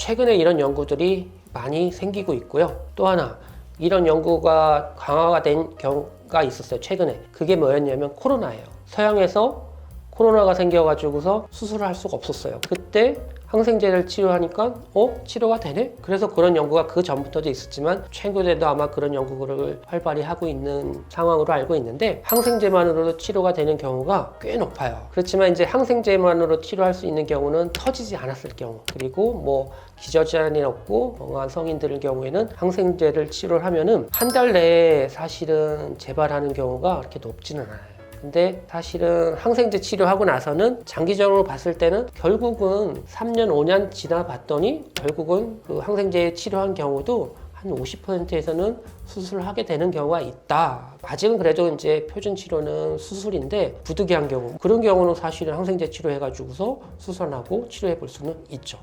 최근에 이런 연구들이 많이 생기고 있고요. 또 하나 이런 연구가 강화가 된 경우가 있었어요. 최근에 그게 뭐였냐면 코로나예요. 서양에서 코로나가 생겨가지고서 수술을 할 수가 없었어요. 그때 항생제를 치료하니까 어 치료가 되네. 그래서 그런 연구가 그 전부터도 있었지만 최근에도 아마 그런 연구를 활발히 하고 있는 상황으로 알고 있는데 항생제만으로도 치료가 되는 경우가 꽤 높아요. 그렇지만 이제 항생제만으로 치료할 수 있는 경우는 터지지 않았을 경우 그리고 뭐 기저질환이 없고 건강한 성인들의 경우에는 항생제를 치료를 하면은 한 달 내에 사실은 재발하는 경우가 그렇게 높지는 않아요. 근데 사실은 항생제 치료하고 나서는 장기적으로 봤을 때는 결국은 3년, 5년 지나 봤더니 결국은 그 항생제 치료한 경우도 한 50%에서는 수술을 하게 되는 경우가 있다. 아직은 그래도 이제 표준 치료는 수술인데 부득이한 경우 그런 경우는 사실은 항생제 치료해가지고서 수술하고 치료해 볼 수는 있죠.